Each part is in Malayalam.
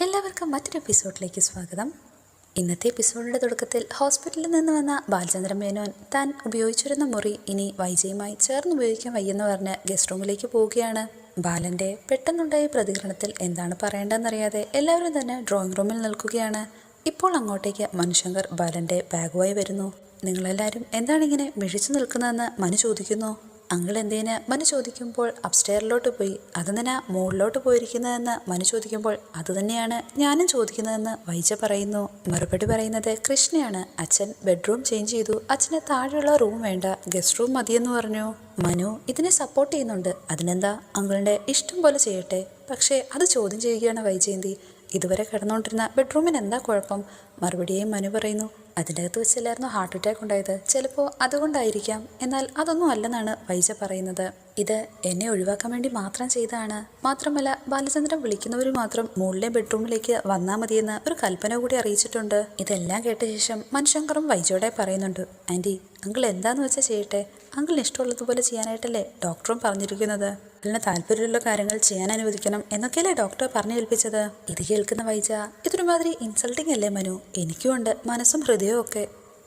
എല്ലാവർക്കും മറ്റൊരു എപ്പിസോഡിലേക്ക് സ്വാഗതം. ഇന്നത്തെ എപ്പിസോഡിന്റെ തുടക്കത്തിൽ ഹോസ്പിറ്റലിൽ നിന്ന് വന്ന ബാലചന്ദ്രൻ മേനോൻ താൻ ഉപയോഗിച്ചിരുന്ന മുറി ഇനി വൈജയുമായി ചേർന്ന് ഉപയോഗിക്കാൻ വയ്യെന്ന് പറഞ്ഞ് ഗസ്റ്റ് റൂമിലേക്ക് പോവുകയാണ്. ബാലന്റെ പെട്ടെന്നുണ്ടായ പ്രതികരണത്തിൽ എന്താണ് പറയേണ്ടതെന്നറിയാതെ എല്ലാവരും തന്നെ ഡ്രോയിങ് റൂമിൽ നിൽക്കുകയാണ്. ഇപ്പോൾ അങ്ങോട്ടേക്ക് മനുശങ്കർ ബാലന്റെ ബാഗുമായി വരുന്നു. നിങ്ങളെല്ലാവരും എന്താണ് ഇങ്ങനെ മിഴിച്ചു നിൽക്കുന്നതെന്ന് മനു ചോദിക്കുന്നു. അങ്കിൾ എന്തേന് മനു ചോദിക്കുമ്പോൾ അപ്സ്റ്റെയറിലോട്ട് പോയി? അതെന്തിനാ മുകളിലോട്ട് പോയിരിക്കുന്നതെന്ന് മനു ചോദിക്കുമ്പോൾ അതുതന്നെയാണ് ഞാനും ചോദിക്കുന്നതെന്ന് വൈജ പറയുന്നു. മറുപടി പറയുന്നത് കൃഷ്ണയാണ്. അച്ഛൻ ബെഡ്റൂം ചേഞ്ച് ചെയ്തു. അച്ഛന് താഴെയുള്ള റൂം വേണ്ട. ഗസ്റ്റ് റൂം മതിയെന്ന് പറഞ്ഞു. മനു ഇതിനെ സപ്പോർട്ട് ചെയ്യുന്നുണ്ട്. അതിനെന്താ? അങ്കിളിന്റെ ഇഷ്ടം പോലെ ചെയ്യട്ടെ. പക്ഷേ അത് ചോദ്യം ചെയ്യുകയാണ് വൈജയന്തി. ഇതുവരെ കിടന്നുകൊണ്ടിരുന്ന ബെഡ്റൂമിന് എന്താ കുഴപ്പം? മറുപടിയായി മനു പറയുന്നു അതിന്റെ അകത്ത് വെച്ചല്ലായിരുന്നു ഹാർട്ട് അറ്റാക്ക് ഉണ്ടായത്? ചിലപ്പോൾ അതുകൊണ്ടായിരിക്കാം. എന്നാൽ അതൊന്നും അല്ലെന്നാണ് വൈജ പറയുന്നത്. ഇത് എന്നെ ഒഴിവാക്കാൻ വേണ്ടി മാത്രം ചെയ്തതാണ്. മാത്രമല്ല ബാലചന്ദ്രൻ വിളിക്കുന്നവർ മാത്രം മുകളിലെ ബെഡ്റൂമിലേക്ക് വന്നാൽ മതിയെന്ന് ഒരു കൽപ്പന കൂടി അറിയിച്ചിട്ടുണ്ട്. ഇതെല്ലാം കേട്ട ശേഷം മനുശങ്കറും വൈജയോടെ പറയുന്നുണ്ട് ആന്റി അങ്കിൾ എന്താന്ന് വെച്ചാൽ ചെയ്യട്ടെ? അങ്കിളിന് ഇഷ്ടമുള്ളതുപോലെ ചെയ്യാനായിട്ടല്ലേ ഡോക്ടറും പറഞ്ഞിരിക്കുന്നത്? അങ്കിളിന് താല്പര്യമുള്ള കാര്യങ്ങൾ ചെയ്യാൻ അനുവദിക്കണം എന്നൊക്കെയല്ലേ ഡോക്ടർ പറഞ്ഞു ഏൽപ്പിച്ചത്? ഇത് കേൾക്കുന്ന വൈജ ഇതൊരുമാതിരി ഇൻസൾട്ടിങ് അല്ലേ മനു? എനിക്കും ഉണ്ട് മനസ്സും ഹൃദയവും ഒക്കെ.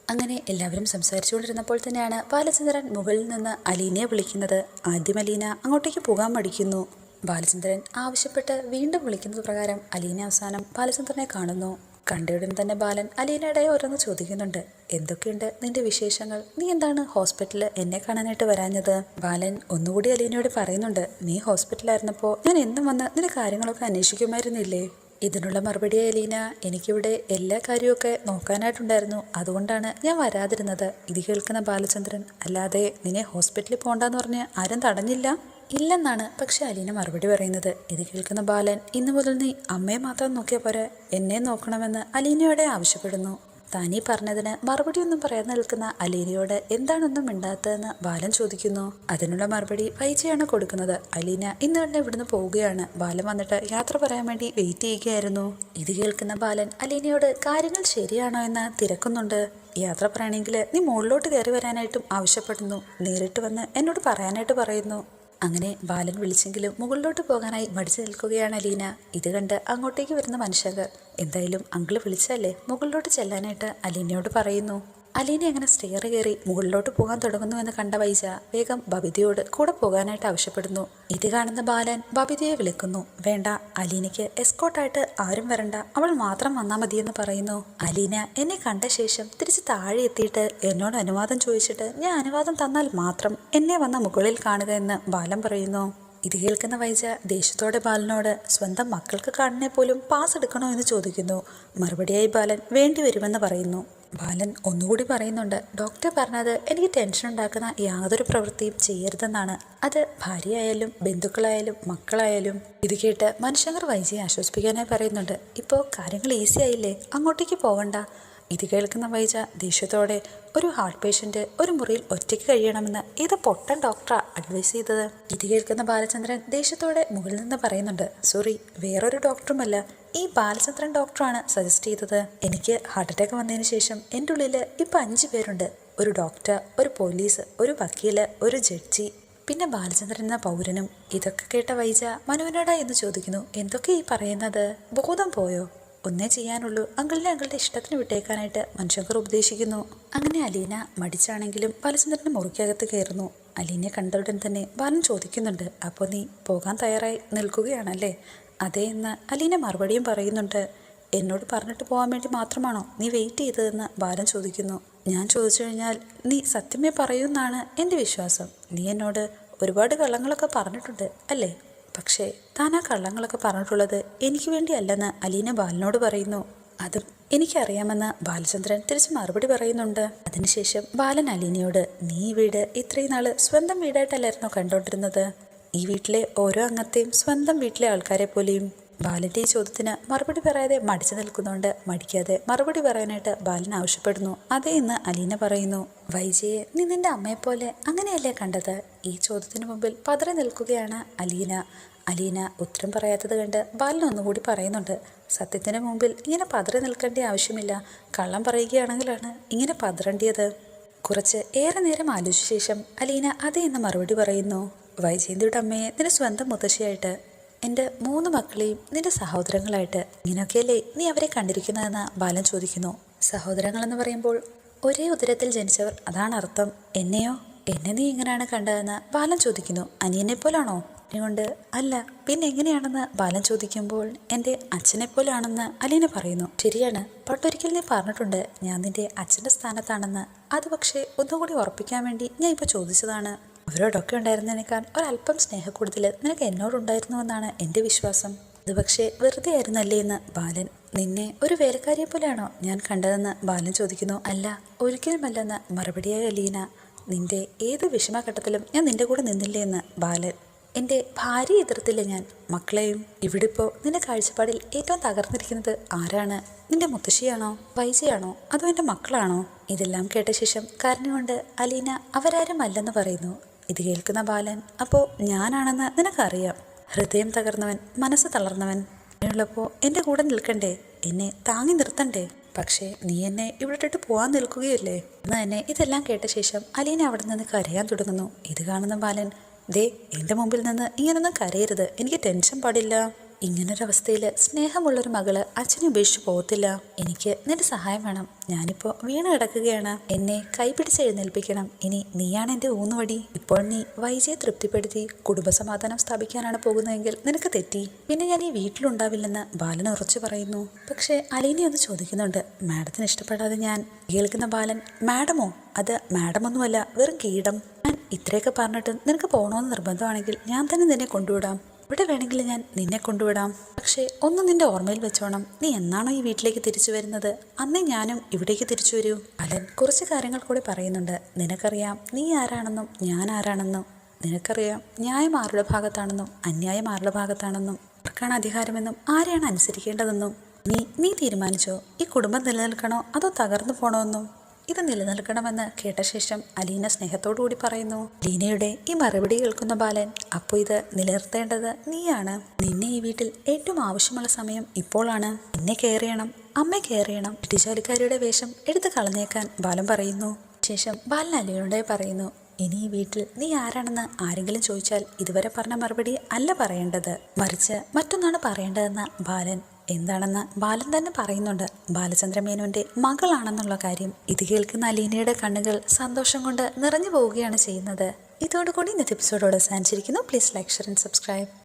അങ്ങനെ എല്ലാവരും സംസാരിച്ചുകൊണ്ടിരുന്നപ്പോൾ തന്നെയാണ് ബാലചന്ദ്രൻ മുകളിൽ നിന്ന് അലീനയെ വിളിക്കുന്നത്. ആദ്യം അലീന അങ്ങോട്ടേക്ക് പോകാൻ മടിക്കുന്നു. ബാലചന്ദ്രൻ ആവശ്യപ്പെട്ട് വീണ്ടും വിളിക്കുന്നത് പ്രകാരം അലീന അവസാനം ബാലചന്ദ്രനെ കാണുന്നു. കണ്ടയുടൻ തന്നെ ബാലൻ അലീനയുടെ ഓരോന്ന് ചോദിക്കുന്നുണ്ട്. എന്തൊക്കെയുണ്ട് നിന്റെ വിശേഷങ്ങൾ? നീ എന്താണ് ഹോസ്പിറ്റലിൽ എന്നെ കാണാനായിട്ട് വരാഞ്ഞത്? ബാലൻ ഒന്നുകൂടി അലീനയോട് പറയുന്നുണ്ട് നീ ഹോസ്പിറ്റലായിരുന്നപ്പോൾ ഞാൻ എന്നും വന്ന് നിന്റെ കാര്യങ്ങളൊക്കെ അന്വേഷിക്കുമായിരുന്നില്ലേ? ഇതിനുള്ള മറുപടി അലീന എനിക്കിവിടെ എല്ലാ കാര്യമൊക്കെ നോക്കാനായിട്ടുണ്ടായിരുന്നു. അതുകൊണ്ടാണ് ഞാൻ വരാതിരുന്നത്. ഇത് കേൾക്കുന്ന ബാലചന്ദ്രൻ അല്ലാതെ നിന്നെ ഹോസ്പിറ്റലിൽ പോകണ്ടെന്ന് പറഞ്ഞ് ആരും തടഞ്ഞില്ല? ഇല്ലെന്നാണ് പക്ഷെ അലീന മറുപടി പറയുന്നത്. ഇത് കേൾക്കുന്ന ബാലൻ ഇന്നു മുതൽ നീ അമ്മയെ മാത്രം നോക്കിയാൽ പോരെ? എന്നെ നോക്കണമെന്ന് അലീനയോടെ ആവശ്യപ്പെടുന്നു. താനീ പറഞ്ഞതിന് മറുപടിയൊന്നും പറയാതെ നിൽക്കുന്ന അലീനയോട് എന്താണൊന്നും മിണ്ടാത്തതെന്ന് ബാലൻ ചോദിക്കുന്നു. അതിനുള്ള മറുപടി വൈജയാണ് കൊടുക്കുന്നത്. അലീന ഇന്ന് തന്നെ ഇവിടുന്ന് പോവുകയാണ്. ബാലൻ വന്നിട്ട് യാത്ര പറയാൻ വേണ്ടി വെയിറ്റ് ചെയ്യുകയായിരുന്നു. ഇത് കേൾക്കുന്ന ബാലൻ അലീനയോട് കാര്യങ്ങൾ ശരിയാണോ എന്ന് തിരക്കുന്നുണ്ട്. യാത്ര പറയണമെങ്കിൽ നീ മുകളിലോട്ട് കയറി വരാനായിട്ടും ആവശ്യപ്പെടുന്നു. നേരിട്ട് വന്ന് എന്നോട് പറയാനായിട്ട് പറയുന്നു. അങ്ങനെ ബാലൻ വിളിച്ചെങ്കിലും മുകളിലോട്ട് പോകാനായി മടിച്ചു നിൽക്കുകയാണ് അലീന ഇത് കണ്ട് അങ്ങോട്ടേക്ക് വരുന്ന മനുഷ്യർ എന്തായാലും അങ്കിൾ വിളിച്ചല്ലേ? മുകളിലോട്ട് ചെല്ലാനായിട്ട് അലീനയോട് പറയുന്നു. അലീന അങ്ങനെ സ്റ്റെയർ കയറി മുകളിലോട്ട് പോകാൻ തുടങ്ങുന്നു എന്ന് കണ്ട വൈജ വേഗം ബബിതയോട് കൂടെ പോകാനായിട്ട് ആവശ്യപ്പെടുന്നു. ഇത് കാണുന്ന ബാലൻ ബബിതയെ വിളിക്കുന്നു. വേണ്ട അലീനയ്ക്ക് എസ്കോട്ടായിട്ട് ആരും വരണ്ട. അവൾ മാത്രം വന്നാൽ മതിയെന്ന് പറയുന്നു. അലീന എന്നെ കണ്ട ശേഷം തിരിച്ച് താഴെ എത്തിയിട്ട് എന്നോട് അനുവാദം ചോദിച്ചിട്ട് ഞാൻ അനുവാദം തന്നാൽ മാത്രം എന്നെ വന്ന മുകളിൽ കാണുക എന്ന് ബാലൻ പറയുന്നു. ഇത് കേൾക്കുന്ന വൈജ ദേഷ്യത്തോടെ ബാലനോട് സ്വന്തം മക്കൾക്ക് കാണുന്നേ പോലും പാസ് എടുക്കണോ എന്ന് ചോദിക്കുന്നു. മറുപടിയായി ബാലൻ വേണ്ടി വരുമെന്ന് പറയുന്നു. ബാലൻ ഒന്നുകൂടി പറയുന്നുണ്ട് ഡോക്ടർ പറഞ്ഞത് എനിക്ക് ടെൻഷൻ ഉണ്ടാക്കുന്ന യാതൊരു പ്രവൃത്തിയും ചെയ്യരുതെന്നാണ്. അത് ഭാര്യയായാലും ബന്ധുക്കളായാലും മക്കളായാലും. ഇത് കേട്ട് മനുഷ്യങ്കർ വൈജയെ ആശ്വസിപ്പിക്കാനായി പറയുന്നുണ്ട് ഇപ്പോൾ കാര്യങ്ങൾ ഈസി ആയില്ലേ? അങ്ങോട്ടേക്ക് പോകണ്ട. ഇത് കേൾക്കുന്ന വൈജ ദേഷ്യത്തോടെ ഒരു ഹാർട്ട് പേഷ്യന്റ് ഒരു മുറിയിൽ ഒറ്റയ്ക്ക് കഴിയണമെന്ന് ഏത് പൊട്ടൻ ഡോക്ടറാ അഡ്വൈസ് ചെയ്തത്? ഇത് കേൾക്കുന്ന ബാലചന്ദ്രൻ ദേഷ്യത്തോടെ മുകളിൽ നിന്ന് പറയുന്നുണ്ട് സോറി വേറൊരു ഡോക്ടറുമല്ല ഈ ബാലചന്ദ്രൻ ഡോക്ടറാണ് സജസ്റ്റ് ചെയ്തത്. എനിക്ക് ഹാർട്ട് അറ്റാക്ക് വന്നതിന് ശേഷം എന്റെ ഉള്ളിൽ ഇപ്പം അഞ്ച് പേരുണ്ട്. ഒരു ഡോക്ടർ ഒരു പോലീസ് ഒരു വക്കീൽ ഒരു ജഡ്ജി. പിന്നെ ബാലചന്ദ്രൻ എന്ന പൗരനും. ഇതൊക്കെ കേട്ട വൈജ മനുവിനോടാ എന്ന് ചോദിക്കുന്നു. എന്തൊക്കെ ഈ പറയുന്നത്? ബോധം പോയോ? ഒന്നേ ചെയ്യാനുള്ളൂ. അങ്കിളിനെ അങ്കിളുടെ ഇഷ്ടത്തിന് വിട്ടേക്കാനായിട്ട് മനുഷ്യങ്കർ ഉപദേശിക്കുന്നു. അങ്ങനെ അലീന മടിച്ചാണെങ്കിലും ബാലചന്ദ്രന്റെ മുറിക്കകത്ത് കയറുന്നു. അലീനെ ഉടൻ തന്നെ ബാലൻ ചോദിക്കുന്നുണ്ട് അപ്പോൾ നീ പോകാൻ തയ്യാറായി നിൽക്കുകയാണല്ലേ? അതെ എന്ന് അലീന മറുപടിയും പറയുന്നുണ്ട്. എന്നോട് പറഞ്ഞിട്ട് പോകാൻ വേണ്ടി മാത്രമാണോ നീ വെയിറ്റ് ചെയ്തതെന്ന് ബാലൻ ചോദിക്കുന്നു. ഞാൻ ചോദിച്ചു കഴിഞ്ഞാൽ നീ സത്യമേ പറയൂന്നാണ് എന്റെ വിശ്വാസം. നീ എന്നോട് ഒരുപാട് കള്ളങ്ങളൊക്കെ പറഞ്ഞിട്ടുണ്ട് അല്ലേ? പക്ഷേ താൻ ആ കള്ളങ്ങളൊക്കെ പറഞ്ഞിട്ടുള്ളത് എനിക്ക് വേണ്ടിയല്ലെന്ന് അലീന ബാലനോട് പറയുന്നു. അതും എനിക്കറിയാമെന്ന് ബാലചന്ദ്രൻ തിരിച്ച് മറുപടി പറയുന്നുണ്ട്. അതിനുശേഷം ബാലൻ അലീനയോട് നീ വീട് ഇത്രയും നാൾ സ്വന്തം വീടായിട്ടല്ലായിരുന്നോ കണ്ടോണ്ടിരുന്നത്? ഈ വീട്ടിലെ ഓരോ അംഗത്തെയും സ്വന്തം വീട്ടിലെ ആൾക്കാരെ പോലെയും ബാലന്റെ ഈ ചോദ്യത്തിന് മറുപടി പറയാതെ മടിച്ചു നിൽക്കുന്നതുകൊണ്ട് മടിക്കാതെ മറുപടി പറയാനായിട്ട് ബാലൻ ആവശ്യപ്പെടുന്നു. അതേ എന്ന് അലീന പറയുന്നു വൈജയെ നീ നിന്റെ അമ്മയെപ്പോലെ അങ്ങനെയല്ലേ കണ്ടത്? ഈ ചോദ്യത്തിന് മുമ്പിൽ പതറി നിൽക്കുകയാണ് അലീന. അലീന ഉത്തരം പറയാത്തത് കണ്ട് ബാലൻ ഒന്നുകൂടി പറയുന്നുണ്ട് സത്യത്തിന് മുമ്പിൽ ഇങ്ങനെ പതറി നിൽക്കേണ്ട ആവശ്യമില്ല. കള്ളം പറയുകയാണെങ്കിലാണ് ഇങ്ങനെ പതറേണ്ടിയത്. കുറച്ച് ഏറെ നേരം ആലോചിച്ച ശേഷം അലീന അതേ എന്ന് മറുപടി പറയുന്നു വൈജയന്തിയുടെ അമ്മയെ നിന്റെ സ്വന്തം മുത്തശ്ശിയായിട്ട് എന്റെ മൂന്ന് മക്കളെയും നിന്റെ സഹോദരങ്ങളായിട്ട് ഇങ്ങനെയൊക്കെയല്ലേ നീ അവരെ കണ്ടിരിക്കുന്നതെന്ന് ബാലൻ ചോദിക്കുന്നു. സഹോദരങ്ങളെന്ന് പറയുമ്പോൾ ഒരേ ഉദരത്തിൽ ജനിച്ചവർ അതാണ് അർത്ഥം. എന്നെയോ? എന്നെ നീ ഇങ്ങനെയാണ് കണ്ടതെന്ന് ബാലൻ ചോദിക്കുന്നു. അനിയനെ പോലാണോ കൊണ്ട് അല്ല പിന്നെ എങ്ങനെയാണെന്ന് ബാലൻ ചോദിക്കുമ്പോൾ എന്റെ അച്ഛനെ പോലാണെന്ന് അലീന പറയുന്നു. ശരിയാണ് പണ്ടൊരിക്കൽ നീ പറഞ്ഞിട്ടുണ്ട് ഞാൻ നിന്റെ അച്ഛന്റെ സ്ഥാനത്താണെന്ന്. അത് പക്ഷേ ഒന്നുകൂടി ഉറപ്പിക്കാൻ വേണ്ടി ഞാൻ ഇപ്പോൾ ചോദിച്ചതാണ്. അവരോടൊക്കെ ഉണ്ടായിരുന്നതിനേക്കാൾ ഒരല്പം സ്നേഹക്കൂടുതൽ നിനക്ക് എന്നോടുണ്ടായിരുന്നുവെന്നാണ് എന്റെ വിശ്വാസം. അത് പക്ഷേ വെറുതെ ആയിരുന്നല്ലേ എന്ന് ബാലൻ നിന്നെ ഒരു വേലക്കാരിയെ പോലെയാണോ ഞാൻ കണ്ടതെന്ന് ബാലൻ ചോദിക്കുന്നു. അല്ല ഒരിക്കലുമല്ലെന്ന് മറുപടിയായ ലീന നിന്റെ ഏത് വിഷമഘട്ടത്തിലും ഞാൻ നിന്റെ കൂടെ നിന്നില്ലേ എന്ന് ബാലൻ എന്റെ ഭാര്യ എതിർത്തില്ല ഞാൻ മക്കളെയും? ഇവിടെ ഇപ്പോൾ നിന്റെ കാഴ്ചപ്പാടിൽ ഏറ്റവും തകർന്നിരിക്കുന്നത് ആരാണ്? നിന്റെ മുത്തശ്ശിയാണോ? വൈജയാണോ? അതോ എന്റെ മക്കളാണോ? ഇതെല്ലാം കേട്ട ശേഷം കരഞ്ഞുകൊണ്ട് അലീന അവരാരും അല്ലെന്ന് പറയുന്നു. ഇത് കേൾക്കുന്ന ബാലൻ അപ്പോൾ ഞാനാണെന്ന് നിനക്കറിയാം. ഹൃദയം തകർന്നവൻ മനസ്സ് തളർന്നവൻ. ഉള്ളപ്പോൾ എന്റെ കൂടെ നിൽക്കണ്ടേ? എന്നെ താങ്ങി നിർത്തണ്ടേ? പക്ഷേ നീ എന്നെ ഇവിടെ ഇട്ടിട്ട് പോകാൻ നിൽക്കുകയല്ലേ? എന്ന് തന്നെ ഇതെല്ലാം കേട്ട ശേഷം അലീന അവിടെ നിന്ന് കരയാൻ തുടങ്ങുന്നു. ഇത് കാണുന്ന ബാലൻ ദേ എന്റെ മുമ്പിൽ നിന്ന് ഇങ്ങനൊന്നും കരയരുത്. എനിക്ക് ടെൻഷൻ പാടില്ല. ഇങ്ങനൊരവസ്ഥയിൽ സ്നേഹമുള്ളൊരു മകൾ അച്ഛനെ ഉപേക്ഷിച്ച് പോകത്തില്ല എനിക്ക് നിന്റെ സഹായം വേണം. ഞാനിപ്പോൾ വീണ് കിടക്കുകയാണ്. എന്നെ കൈപിടിച്ച് എഴുന്നേൽപ്പിക്കണം. ഇനി നീയാണ് എന്റെ ഊന്നുവടി. ഇപ്പോൾ നീ വൈജയെ തൃപ്തിപ്പെടുത്തി കുടുംബസമാധാനം സ്ഥാപിക്കാനാണ് പോകുന്നതെങ്കിൽ നിനക്ക് തെറ്റി. പിന്നെ ഞാൻ ഈ വീട്ടിലുണ്ടാവില്ലെന്ന് ബാലൻ ഉറച്ചു പറയുന്നു. പക്ഷേ അലീനെ ഒന്ന് ചോദിക്കുന്നുണ്ട്. മാഡത്തിന് ഇഷ്ടപ്പെടാതെ ഞാൻ കേൾക്കുന്ന ബാലൻ മാഡമോ? അത് മാഡമൊന്നുമല്ല വെറും കീടം. ഞാൻ ഇത്രയൊക്കെ പറഞ്ഞിട്ട് നിനക്ക് പോകണമെന്ന് നിർബന്ധമാണെങ്കിൽ ഞാൻ തന്നെ നിന്നെ കൊണ്ടുവിടാം. ഇവിടെ വേണമെങ്കിൽ ഞാൻ നിന്നെ കൊണ്ടുവിടാം. പക്ഷേ ഒന്ന് നിന്റെ ഓർമ്മയിൽ വെച്ചോണം. നീ എന്നാണോ ഈ വീട്ടിലേക്ക് തിരിച്ചു വരുന്നത്? അന്നേ ഞാനും ഇവിടേക്ക് തിരിച്ചു വരൂ. അലൻ കുറച്ച് കാര്യങ്ങൾ കൂടി പറയുന്നുണ്ട്. നിനക്കറിയാം നീ ആരാണെന്നും ഞാൻ ആരാണെന്നും. നിനക്കറിയാം ന്യായം ആരുടെ ഭാഗത്താണെന്നും അന്യായം ആരുടെ ഭാഗത്താണെന്നും ആർക്കാണ് അധികാരമെന്നും ആരെയാണ് അനുസരിക്കേണ്ടതെന്നും. നീ നീ തീരുമാനിച്ചോ? ഈ കുടുംബം നിലനിൽക്കണോ? അതോ തകർന്നു പോണോന്നും ഇത് നിലനിൽക്കണമെന്ന് കേട്ട ശേഷം അലീന സ്നേഹത്തോടുകൂടി പറയുന്നു ലീനയുടെ ഈ മറുപടി കേൾക്കുന്ന ബാലൻ അപ്പോൾ ഇത് നിലനിർത്തേണ്ടത് നീയാണ്. നിന്നെ ഈ വീട്ടിൽ ഏറ്റവും ആവശ്യമുള്ള സമയം ഇപ്പോഴാണ്. എന്നെ കെയർ ചെയ്യണം അമ്മ കെയർ ചെയ്യണം. വീട്ടുജോലിക്കാരിയുടെ വേഷം എടുത്തു കളഞ്ഞേക്കാൻ ബാലൻ പറയുന്നു. ശേഷം ബാലൻ അലീനയുടെ പറയുന്നു ഇനി ഈ വീട്ടിൽ നീ ആരാണെന്ന് ആരെങ്കിലും ചോദിച്ചാൽ ഇതുവരെ പറഞ്ഞ മറുപടി അല്ല പറയേണ്ടത്. മറിച്ച് മറ്റൊന്നാണ് പറയേണ്ടതെന്ന് ബാലൻ എന്താണെന്ന് ബാലൻ തന്നെ പറയുന്നുണ്ട്. ബാലചന്ദ്രമേനോന്റെ മകളാണെന്നുള്ള കാര്യം. ഇത് കേൾക്കുന്ന അലീനയുടെ കണ്ണുകൾ സന്തോഷം കൊണ്ട് നിറഞ്ഞു പോവുകയാണ് ചെയ്യുന്നത്. ഇതോടുകൂടി ഇന്നത്തെ എപ്പിസോഡോട് അവസാനിച്ചിരിക്കുന്നു. Please like share and subscribe